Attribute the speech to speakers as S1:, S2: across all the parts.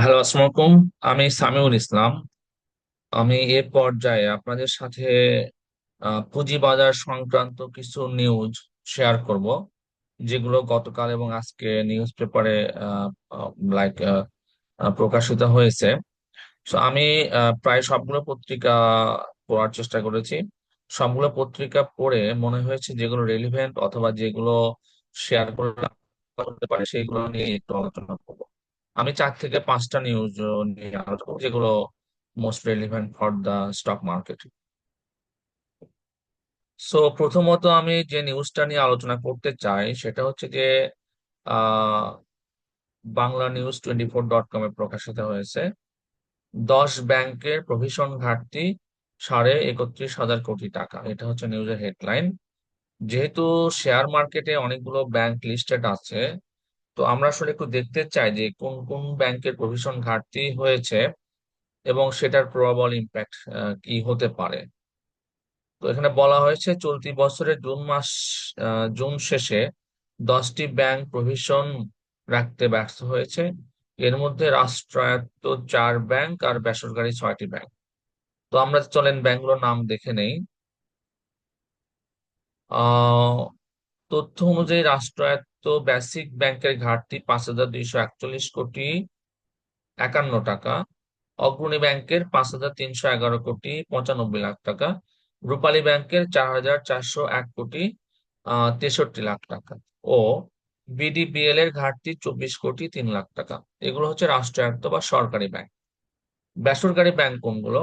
S1: Hello আসসালামু আলাইকুম আমি সামিউল ইসলাম। আমি এ পর্যায়ে আপনাদের সাথে পুঁজিবাজার সংক্রান্ত কিছু নিউজ শেয়ার করব, যেগুলো গতকাল এবং আজকে নিউজ পেপারে লাইক প্রকাশিত হয়েছে। তো আমি প্রায় সবগুলো পত্রিকা পড়ার চেষ্টা করেছি। সবগুলো পত্রিকা পড়ে মনে হয়েছে যেগুলো রেলিভেন্ট অথবা যেগুলো শেয়ার করতে পারে, সেগুলো নিয়ে একটু আলোচনা করব। আমি চার থেকে পাঁচটা নিউজ নিয়ে আলোচনা যেগুলো most relevant for the stock market so প্রথমত আমি যে নিউজটা নিয়ে আলোচনা করতে চাই, সেটা হচ্ছে যে Bangla news twenty four dot কমে প্রকাশিত হয়েছে। দশ ব্যাংকের প্রভিশন ঘাটতি সাড়ে একত্রিশ হাজার কোটি টাকা। এটা হচ্ছে নিউজের হেডলাইন যেহেতু শেয়ার মার্কেটে অনেকগুলো ব্যাংক লিস্টেড আছে তো আমরা আসলে একটু দেখতে চাই যে কোন কোন ব্যাংকের প্রভিশন ঘাটতি হয়েছে এবং সেটার প্রবাবল ইম্প্যাক্ট কি হতে পারে। তো এখানে বলা হয়েছে চলতি বছরের জুন মাস জুন শেষে দশটি ব্যাংক প্রভিশন রাখতে ব্যর্থ হয়েছে। এর মধ্যে রাষ্ট্রায়ত্ত চার ব্যাংক আর বেসরকারি ছয়টি ব্যাংক। তো আমরা চলেন ব্যাংকগুলোর নাম দেখে নেই। তথ্য অনুযায়ী রাষ্ট্রায়ত্ত বেসিক ব্যাংকের ঘাটতি পাঁচ হাজার দুইশো একচল্লিশ কোটি, একান্ন টাকা। অগ্রণী ব্যাংকের পাঁচ হাজার তিনশো এগারো কোটি, পঁচানব্বই লাখ টাকা। রূপালী ব্যাংকের চার হাজার চারশো এক কোটি তেষট্টি লাখ টাকা। ও বিডিবিএল এর ঘাটতি চব্বিশ কোটি, তিন লাখ টাকা। এগুলো হচ্ছে রাষ্ট্রায়ত্ত বা সরকারি ব্যাংক। বেসরকারি ব্যাংক কোনগুলো?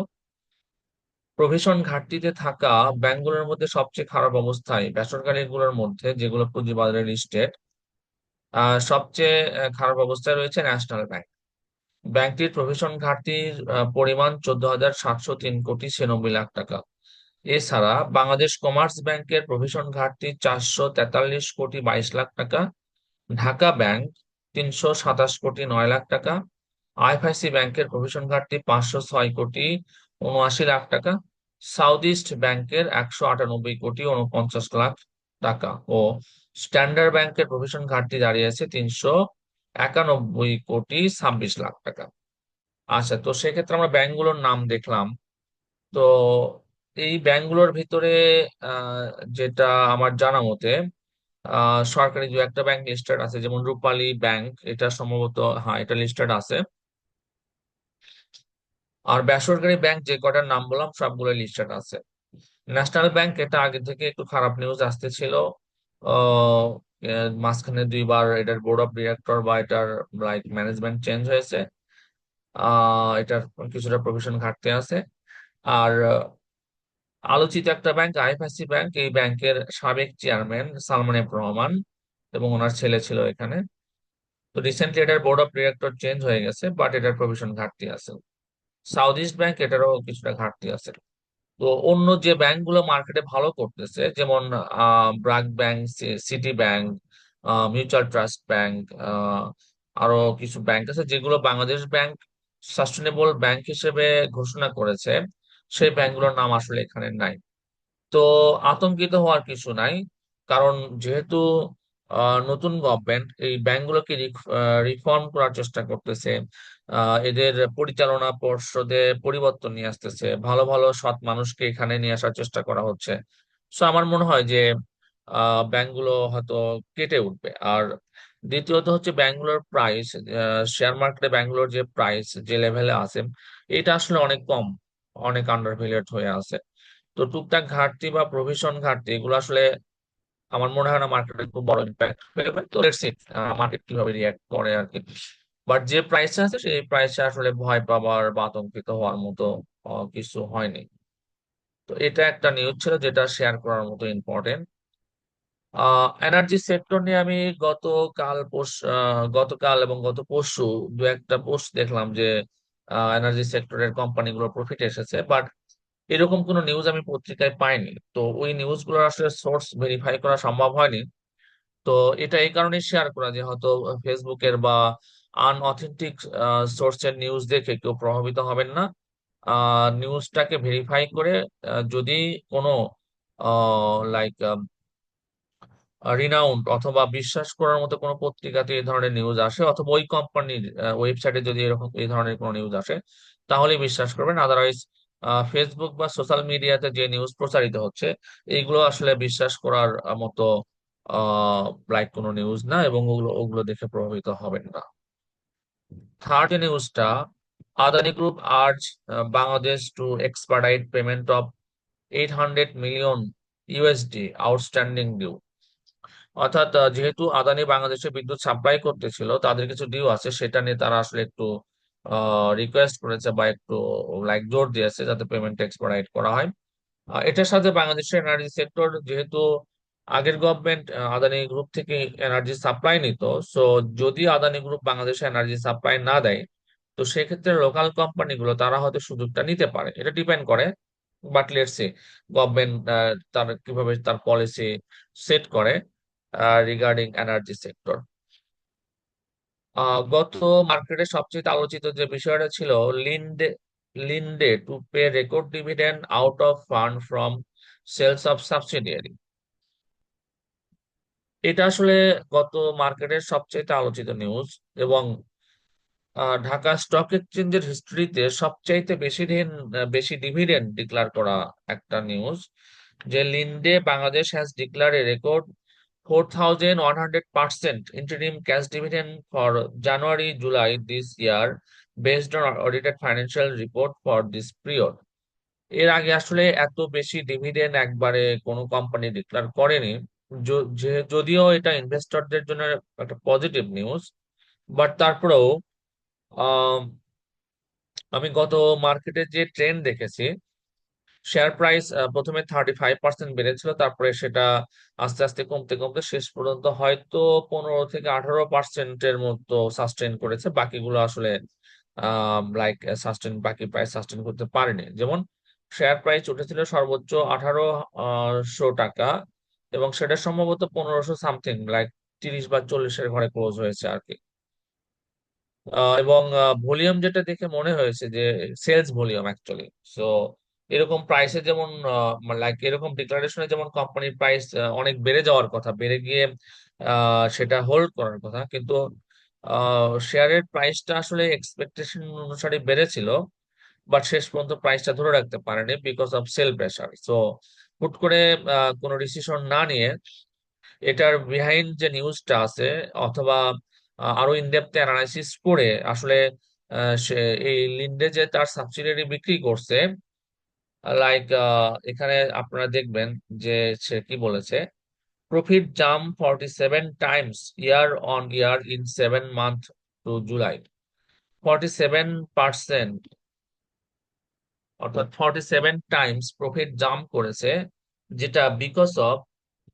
S1: প্রভিশন ঘাটতিতে থাকা ব্যাংকগুলোর মধ্যে সবচেয়ে খারাপ অবস্থায় বেসরকারি গুলোর মধ্যে, যেগুলো পুঁজিবাজারে লিস্টেড সবচেয়ে খারাপ অবস্থায় রয়েছে ন্যাশনাল ব্যাংক। ব্যাংকটির প্রভিশন ঘাটতির পরিমাণ চোদ্দ হাজার সাতশো তিন কোটি ছিয়ানব্বই লাখ টাকা। এছাড়া বাংলাদেশ কমার্স ব্যাংকের প্রভিশন ঘাটতি চারশো তেতাল্লিশ কোটি বাইশ লাখ টাকা। ঢাকা ব্যাংক তিনশো সাতাশ কোটি নয় লাখ টাকা। আইএফআইসি ব্যাংকের প্রভিশন ঘাটতি পাঁচশো ছয় কোটি উনআশি লাখ টাকা। সাউথ ইস্ট ব্যাংকের একশো আটানব্বই কোটি উনপঞ্চাশ লাখ টাকা। ও স্ট্যান্ডার্ড ব্যাংকের প্রভিশন ঘাটতি দাঁড়িয়েছে তিনশো একানব্বই কোটি ছাব্বিশ লাখ টাকা। আচ্ছা তো সেক্ষেত্রে আমরা ব্যাংকগুলোর নাম দেখলাম। তো এই ব্যাংকগুলোর ভিতরে যেটা আমার জানা মতে সরকারি দু একটা ব্যাংক লিস্টেড আছে, যেমন রূপালী ব্যাংক, এটা সম্ভবত হ্যাঁ এটা লিস্টেড আছে। আর বেসরকারি ব্যাংক যে কটার নাম বললাম সবগুলো লিস্টেড আছে। ন্যাশনাল ব্যাংক, এটা আগে থেকে একটু খারাপ নিউজ আসতেছিল। মাঝখানে দুইবার এটার বোর্ড অফ ডিরেক্টর বা এটার লাইক ম্যানেজমেন্ট চেঞ্জ হয়েছে। এটার কিছুটা প্রভিশন ঘাটতি আছে। আর, আলোচিত একটা ব্যাংক আইএফআইসি ব্যাংক এই ব্যাংকের সাবেক চেয়ারম্যান সালমান এফ রহমান এবং ওনার ছেলে ছিল এখানে। তো রিসেন্টলি এটার বোর্ড অফ ডিরেক্টর চেঞ্জ হয়ে গেছে বাট এটার প্রভিশন ঘাটতি আছে। সাউথ ইস্ট ব্যাংক এটারও কিছুটা ঘাটতি আছে। তো অন্য যে ব্যাংকগুলো মার্কেটে ভালো করতেছে, যেমন আহ BRAC bank city bank mutual trust bank আরও কিছু ব্যাংক আছে যেগুলো বাংলাদেশ ব্যাংক সাস্টেনেবল ব্যাংক হিসেবে ঘোষণা করেছে। সেই ব্যাংকগুলোর নাম আসলে এখানে নাই। তো আতঙ্কিত হওয়ার কিছু নাই, কারণ যেহেতু নতুন গভর্নমেন্ট এই ব্যাংকগুলোকে রিফর্ম করার চেষ্টা করতেছে এদের পরিচালনা পর্ষদে পরিবর্তন নিয়ে আসতেছে। ভালো ভালো, সৎ মানুষকে এখানে নিয়ে আসার চেষ্টা করা হচ্ছে। সো আমার মনে হয় যে ব্যাংকগুলো হয়তো কেটে উঠবে। আর দ্বিতীয়ত হচ্ছে ব্যাংকগুলোর প্রাইস শেয়ার মার্কেটে ব্যাংকগুলোর যে প্রাইস যে লেভেলে আছে, এটা আসলে অনেক কম, অনেক আন্ডার ভ্যালুয়েট হয়ে আছে। তো টুকটাক ঘাটতি বা প্রভিশন ঘাটতি, এগুলো আসলে আমার মনে হয় না মার্কেটে খুব বড় ইম্প্যাক্ট ফেলবে তো লেটস সি মার্কেট কীভাবে রিয়াক্ট করে আর কি। বাট যে প্রাইসে আছে, সেই প্রাইসে আসলে ভয় পাবার বা আতঙ্কিত হওয়ার মতো কিছু হয়নি। তো এটা একটা নিউজ ছিল যেটা শেয়ার করার মতো ইম্পর্টেন্ট এনার্জি সেক্টর নিয়ে আমি গতকাল গতকাল এবং গত পরশু দু একটা পোস্ট দেখলাম যে এনার্জি সেক্টরের কোম্পানিগুলো প্রফিট এসেছে। বাট এরকম কোনো নিউজ আমি পত্রিকায় পাইনি। তো ওই নিউজগুলোর আসলে সোর্স ভেরিফাই করা সম্ভব হয়নি। তো এটা এই কারণে শেয়ার করা যে হয়তো ফেসবুকের বা আনঅথেন্টিক সোর্সের নিউজ দেখে কেউ প্রভাবিত হবেন না। নিউজটাকে ভেরিফাই করে যদি কোনো লাইক রিনাউন্ড অথবা বিশ্বাস করার মতো কোনো পত্রিকাতে এই ধরনের নিউজ আসে অথবা ওই কোম্পানির ওয়েবসাইটে যদি এরকম এই ধরনের কোনো নিউজ আসে, তাহলে বিশ্বাস করবেন। আদারওয়াইজ ফেসবুক বা সোশ্যাল মিডিয়াতে যে নিউজ প্রচারিত হচ্ছে, এইগুলো আসলে বিশ্বাস করার মতো, আহ লাইক কোনো নিউজ না এবং ওগুলো ওগুলো দেখে প্রভাবিত হবেন না। থার্ড নিউজটা Adani group urge Bangladesh to expedite payment of eight hundred million USD outstanding due অর্থাৎ যেহেতু আদানি বাংলাদেশে বিদ্যুৎ সাপ্লাই করতেছিল, তাদের কিছু ডিউ আছে, সেটা নিয়ে তারা আসলে একটু রিকোয়েস্ট করেছে বা একটু লাইক জোর দিয়েছে যাতে পেমেন্ট এক্সপার্টাইট করা হয়। এটার সাথে বাংলাদেশের এনার্জি সেক্টর যেহেতু আগের গভর্নমেন্ট আদানি গ্রুপ থেকে এনার্জি সাপ্লাই নিত। সো যদি আদানি গ্রুপ বাংলাদেশে এনার্জি সাপ্লাই না দেয়, তো সেক্ষেত্রে লোকাল কোম্পানিগুলো তারা হয়তো সুযোগটা নিতে পারে। এটা ডিপেন্ড করে। বাট লেটস সে গভর্নমেন্ট তার কীভাবে তার পলিসি সেট করে রিগার্ডিং এনার্জি সেক্টর গত মার্কেটে সবচেয়ে আলোচিত যে বিষয়টা ছিল Linde Linde to pay record dividend out of fund from sales of subsidiary এটা আসলে গত মার্কেটের সবচেয়ে আলোচিত নিউজ এবং ঢাকা স্টক এক্সচেঞ্জের হিস্ট্রিতে সবচাইতে বেশি দিন বেশি ডিভিডেন্ড ডিক্লার করা একটা নিউজ যে Linde Bangladesh has declare a record four thousand one hundred percent interim cash dividend for January July this year based on audited financial report for this period এর আগে আসলে এত বেশি ডিভিডেন্ড একবারে কোনো কোম্পানি ডিক্লার করেনি। যদিও এটা ইনভেস্টরদের জন্য একটা পজিটিভ নিউজ বাট তারপরেও আমি গত মার্কেটে যে ট্রেন্ড দেখেছি শেয়ার প্রাইস প্রথমে থার্টি ফাইভ পার্সেন্ট বেড়েছিল, তারপরে সেটা আস্তে আস্তে কমতে কমতে শেষ পর্যন্ত হয়তো পনেরো থেকে আঠারো পার্সেন্টের মতো সাস্টেন করেছে, বাকিগুলো আসলে লাইক সাস্টেন বাকি প্রাইস সাস্টেন করতে পারেনি। যেমন শেয়ার প্রাইস উঠেছিল সর্বোচ্চ আঠারো শো টাকা এবং সেটা সম্ভবত পনেরোশো সামথিং লাইক তিরিশ বা চল্লিশের ঘরে ক্লোজ হয়েছে আর কি। এবং ভলিউম যেটা দেখে মনে হয়েছে যে সেলস ভলিউম অ্যাকচুয়ালি সো এরকম প্রাইসে যেমন লাইক এরকম ডিক্লারেশনে যেমন কোম্পানির প্রাইস অনেক বেড়ে যাওয়ার কথা, বেড়ে গিয়ে সেটা হোল্ড করার কথা, কিন্তু শেয়ারের প্রাইসটা আসলে এক্সপেকটেশন অনুসারে বেড়েছিল বাট শেষ পর্যন্ত প্রাইসটা ধরে রাখতে পারেনি because of sale pressure so হুট করে কোনো ডিসিশন না নিয়ে এটার বিহাইন্ড যে নিউজটা আছে অথবা আরও ইনডেপথ অ্যানালাইসিস করে আসলে এই লিন্ডে যে তার সাবসিডিয়ারি বিক্রি করছে লাইক এখানে আপনারা দেখবেন যে সে কি বলেছে profit jump forty seven times year on year in seven month to July forty seven percent অর্থাৎ forty seven times profit jump করেছে, যেটা because of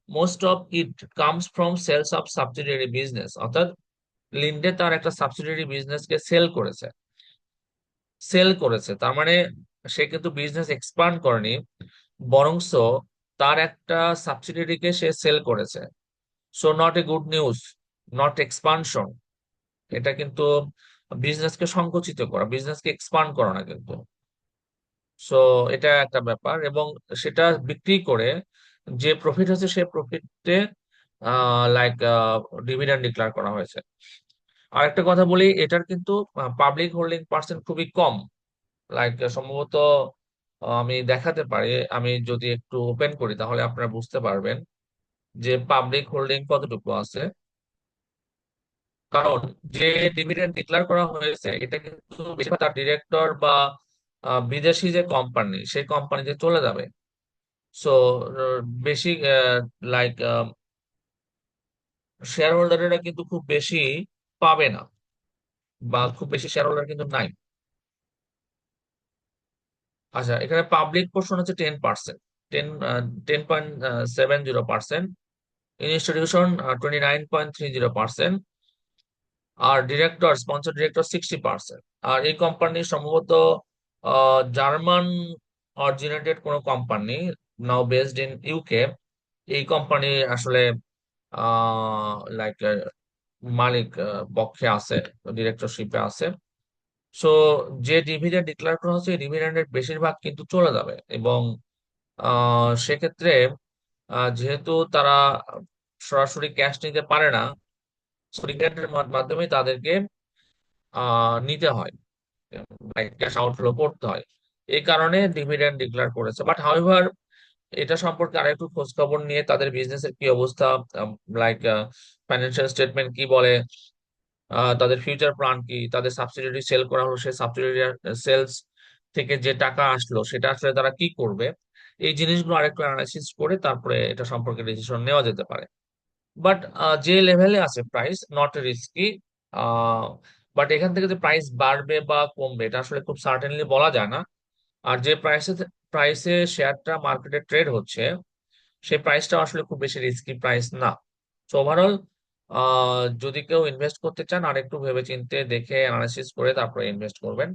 S1: most of it comes from sales of subsidiary business অর্থাৎ Linde তার একটা subsidiary বিজনেসকে sell করেছে। Sell করেছে, তার মানে সে কিন্তু বিজনেস এক্সপান্ড করেনি, বরংস তার একটা সাবসিডিয়ারিকে সে সেল করেছে। So not a good news not expansion এটা কিন্তু বিজনেসকে সংকুচিত করা বিজনেসকে এক্সপান্ড করা না কিন্তু। সো এটা একটা ব্যাপার এবং সেটা বিক্রি করে যে প্রফিট হচ্ছে সে প্রফিটে লাইক ডিভিডেন্ড ডিক্লার করা হয়েছে। আরেকটা কথা বলি, এটার কিন্তু পাবলিক হোল্ডিং পার্সেন্ট খুবই কম। লাইক সম্ভবত আমি দেখাতে পারি, আমি যদি একটু ওপেন করি, তাহলে আপনারা বুঝতে পারবেন যে পাবলিক হোল্ডিং কতটুকু আছে। কারণ, যে ডিভিডেন্ড ডিক্লার করা হয়েছে, এটা কিন্তু বেশিরভাগ তার ডিরেক্টর বা বিদেশি যে কোম্পানি সেই কোম্পানিতে চলে যাবে। সো বেশি লাইক শেয়ার হোল্ডারেরা কিন্তু খুব বেশি পাবে না বা খুব বেশি শেয়ার হোল্ডার কিন্তু নাই। আচ্ছা এখানে পাবলিক পোর্শন হচ্ছে ten percent ten ten point seven zero percent institution twenty nine point three zero percent আর director sponsor director sixty percent আর এই কোম্পানি সম্ভবত জার্মান অরিজিনেটেড কোনো company now based in UK এই company আসলে like মালিক পক্ষে আছে ডিরেক্টরশিপে আছে। সো যে ডিভিডেন্ড ডিক্লেয়ার করা হচ্ছে, এই ডিভিডেন্ডের বেশিরভাগ কিন্তু চলে যাবে এবং সেক্ষেত্রে যেহেতু তারা সরাসরি ক্যাশ নিতে পারে না সিন্ডিকেটের মাধ্যমে তাদেরকে নিতে হয়। ক্যাশ আউটফ্লো করতে হয়। এই কারণে ডিভিডেন্ড ডিক্লেয়ার করেছে। বাট হাউএভার এটা সম্পর্কে আরেকটু খোঁজ খবর নিয়ে তাদের বিজনেসের কি অবস্থা লাইক ফাইন্যান্সিয়াল স্টেটমেন্ট কি বলে তাদের ফিউচার প্ল্যান কি, তাদের সাবসিডিয়ারি সেল করা হলো, সেই সাবসিডিয়ারি সেলস থেকে যে টাকা আসলো, সেটা আসলে তারা কি করবে? এই জিনিসগুলো আরেকটু অ্যানালাইসিস করে তারপরে এটা সম্পর্কে ডিসিশন নেওয়া যেতে পারে। বাট যে লেভেলে আছে প্রাইস নট রিস্কি বাট এখান থেকে যে প্রাইস বাড়বে বা কমবে, এটা আসলে খুব সার্টেনলি বলা যায় না। আর যে প্রাইসে প্রাইসে শেয়ারটা মার্কেটে ট্রেড হচ্ছে, সেই প্রাইসটা আসলে খুব বেশি রিস্কি প্রাইস না। তো ওভারঅল যদি কেউ ইনভেস্ট করতে চান, আর একটু ভেবেচিন্তে দেখে অ্যানালাইসিস করে তারপরে ইনভেস্ট করবেন।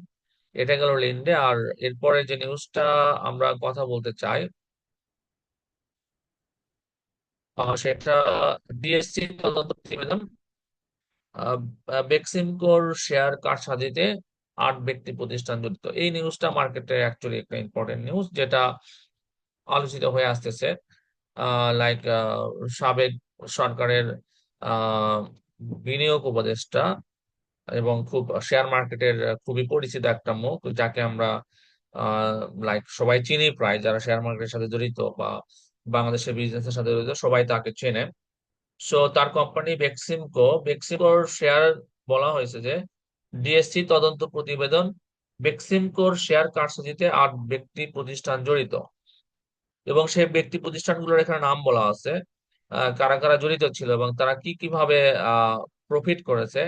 S1: এটা গেল লিন্ডে আর এরপরে যে নিউজটা আমরা কথা বলতে চাই সেটা ডিএসসি তদন্ত প্রতিবেদন। বেক্সিমকোর শেয়ার কারসাজিতে আট ব্যক্তি প্রতিষ্ঠান জড়িত। এই নিউজটা মার্কেটে অ্যাকচুয়ালি একটা ইম্পর্টেন্ট নিউজ যেটা আলোচিত হয়ে আসতেছে। লাইক সাবেক সরকারের বিনিয়োগ উপদেষ্টা এবং খুব শেয়ার মার্কেটের খুবই পরিচিত একটা মুখ যাকে আমরা লাইক সবাই চিনি প্রায় যারা শেয়ার মার্কেটের সাথে জড়িত বা বাংলাদেশের বিজনেসের সাথে জড়িত সবাই তাকে চেনে। সো তার কোম্পানি বেক্সিমকো বেক্সিমকোর শেয়ার বলা হয়েছে যে ডিএসসি তদন্ত প্রতিবেদন বেক্সিমকোর শেয়ার কারসাজিতে আট ব্যক্তি প্রতিষ্ঠান জড়িত। এবং সেই ব্যক্তি প্রতিষ্ঠানগুলোর এখানে নাম বলা আছে কারা কারা জড়িত ছিল এবং তারা কি কীভাবে প্রফিট করেছে।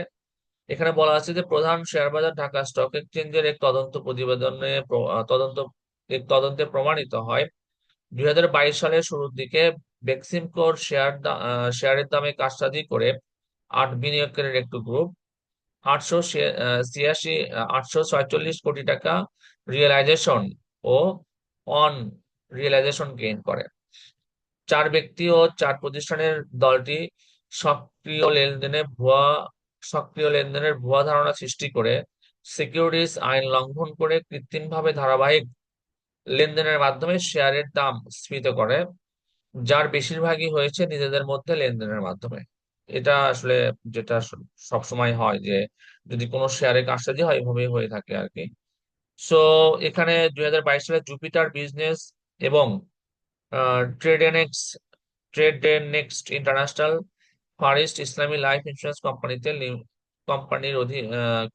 S1: এখানে বলা আছে যে, প্রধান শেয়ার বাজার ঢাকা স্টক এক্সচেঞ্জের এক তদন্ত প্রতিবেদনে তদন্ত, এক তদন্তে প্রমাণিত হয়। দুই হাজার বাইশ সালের শুরুর দিকে বেক্সিমকোর শেয়ার শেয়ারের দামে কারসাজি করে আট বিনিয়োগকারীর একটি গ্রুপ আটশো ছিয়াশি আটশো ছয়চল্লিশ কোটি টাকা রিয়েলাইজেশন ও অন রিয়েলাইজেশন গেইন করে। চার ব্যক্তি ও চার প্রতিষ্ঠানের দলটি সক্রিয় লেনদেনে ভুয়া, সক্রিয় লেনদেনের ভুয়া ধারণা সৃষ্টি করে সিকিউরিটিজ আইন লঙ্ঘন করে কৃত্রিমভাবে ধারাবাহিক লেনদেনের মাধ্যমে শেয়ারের দাম স্ফীত করে। যার বেশিরভাগই হয়েছে নিজেদের মধ্যে লেনদেনের মাধ্যমে। এটা আসলে যেটা সব সময় হয় যে, যদি কোনো শেয়ারে কারসাজি হয়, এভাবেই হয়ে থাকে আর কি সো এখানে দুই হাজার বাইশ সালে জুপিটার বিজনেস এবং Tradenex Tradenext International Far East Islami Life Insurance কোম্পানিতে কোম্পানির অধীন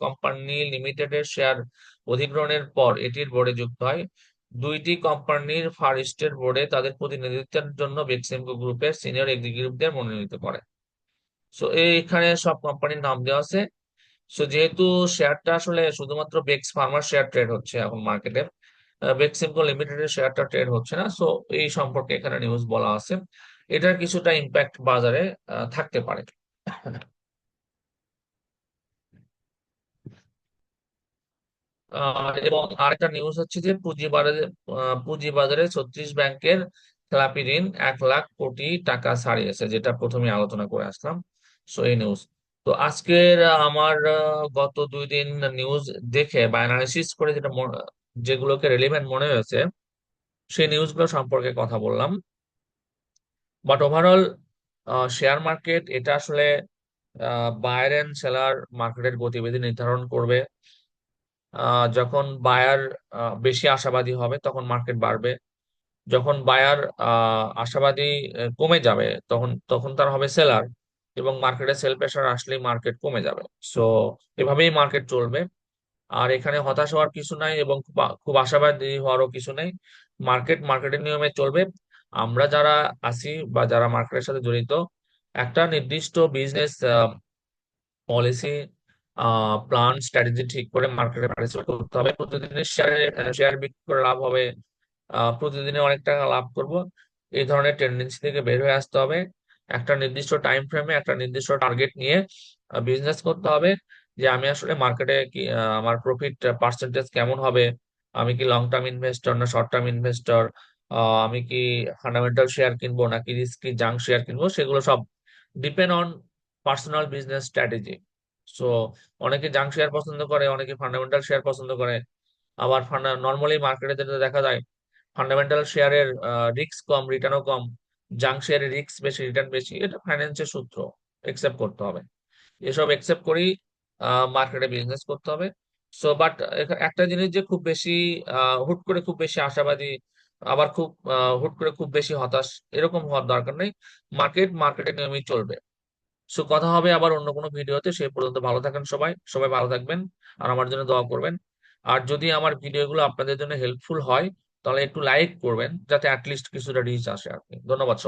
S1: কোম্পানি লিমিটেডের শেয়ার অধিগ্রহণের পর এটির বোর্ডে যুক্ত হয়। দুইটি কোম্পানির ফার ইস্টের বোর্ডে তাদের প্রতিনিধিত্বের জন্য বেক্সিমকো গ্রুপের সিনিয়র এক্সিকিউটিভদের মনোনীত করে। সো এইখানে সব কোম্পানির নাম দেওয়া আছে। সো যেহেতু শেয়ারটা আসলে শুধুমাত্র বেক্স ফার্মার শেয়ার ট্রেড হচ্ছে এখন মার্কেটে বেক্সিমকো লিমিটেডের শেয়ারটা ট্রেড হচ্ছে না। সো এই সম্পর্কে এখানে নিউজ বলা আছে। এটার কিছুটা ইম্প্যাক্ট বাজারে থাকতে পারে। এবং আরেকটা নিউজ হচ্ছে যে পুঁজিবাজারে পুঁজিবাজারে ছত্রিশ ব্যাংকের খেলাপি ঋণ এক লাখ কোটি টাকা ছাড়িয়েছে, যেটা প্রথমে আলোচনা করে আসলাম। সো এই নিউজ তো আজকের আমার গত দুই দিন নিউজ দেখে বা অ্যানালিসিস করে যেটা যেগুলোকে রেলিভেন্ট মনে হয়েছে, সেই নিউজগুলো সম্পর্কে কথা বললাম। বাট ওভারঅল শেয়ার মার্কেট এটা আসলে বায়ার এন্ড সেলার মার্কেটের গতিবিধি নির্ধারণ করবে। যখন বায়ার বেশি আশাবাদী হবে তখন মার্কেট বাড়বে। যখন বায়ার আশাবাদী কমে যাবে তখন তখন তার হবে সেলার এবং মার্কেটে সেল প্রেশার আসলেই মার্কেট কমে যাবে। সো এভাবেই মার্কেট চলবে। আর এখানে হতাশ হওয়ার কিছু নাই এবং খুব আশাবাদী হওয়ারও কিছু নেই। মার্কেট মার্কেটের নিয়মে চলবে। আমরা যারা আছি বা যারা মার্কেটের সাথে জড়িত, একটা নির্দিষ্ট বিজনেস পলিসি প্ল্যান স্ট্র্যাটেজি ঠিক করে মার্কেটে পার্টিসিপেট করতে হবে। প্রতিদিনের শেয়ারে শেয়ার বিক্রি করে লাভ হবে। প্রতিদিনে অনেক টাকা লাভ করব। এই ধরনের টেন্ডেন্সি থেকে বের হয়ে আসতে হবে। একটা নির্দিষ্ট টাইম ফ্রেমে একটা নির্দিষ্ট টার্গেট নিয়ে বিজনেস করতে হবে যে আমি আসলে মার্কেটে কি আমার প্রফিট পার্সেন্টেজ কেমন হবে? আমি কি লং টার্ম ইনভেস্টর না শর্ট টার্ম ইনভেস্টর আমি কি ফান্ডামেন্টাল শেয়ার কিনবো নাকি রিস্কি জাঙ্ক শেয়ার কিনবো? সেগুলো সব depend on personal business strategy so অনেকে জাঙ্ক শেয়ার পছন্দ করে, অনেকে ফান্ডামেন্টাল শেয়ার পছন্দ করে। আবার নর্মালি মার্কেটে দেখা যায় ফান্ডামেন্টাল শেয়ারের রিস্ক কম রিটার্নও কম। জাঙ্ক শেয়ারে রিস্ক বেশি রিটার্ন বেশি, এটা ফাইন্যান্সের সূত্র একসেপ্ট করতে হবে। এসব একসেপ্ট করেই মার্কেটে বিজনেস করতে হবে। সো বাট একটা জিনিস যে খুব বেশি হুট করে খুব বেশি আশাবাদী, আবার খুব হুট করে খুব বেশি হতাশ, এরকম হওয়ার দরকার নেই। মার্কেট মার্কেটে নিয়মিত চলবে। সো কথা হবে আবার অন্য কোনো ভিডিওতে, সে পর্যন্ত ভালো থাকেন সবাই সবাই ভালো থাকবেন আর আমার জন্য দোয়া করবেন। আর যদি আমার ভিডিওগুলো আপনাদের জন্য হেল্পফুল হয়, তাহলে একটু লাইক করবেন, যাতে অ্যাটলিস্ট কিছুটা রিচ আসে আর কি। ধন্যবাদ সবাই।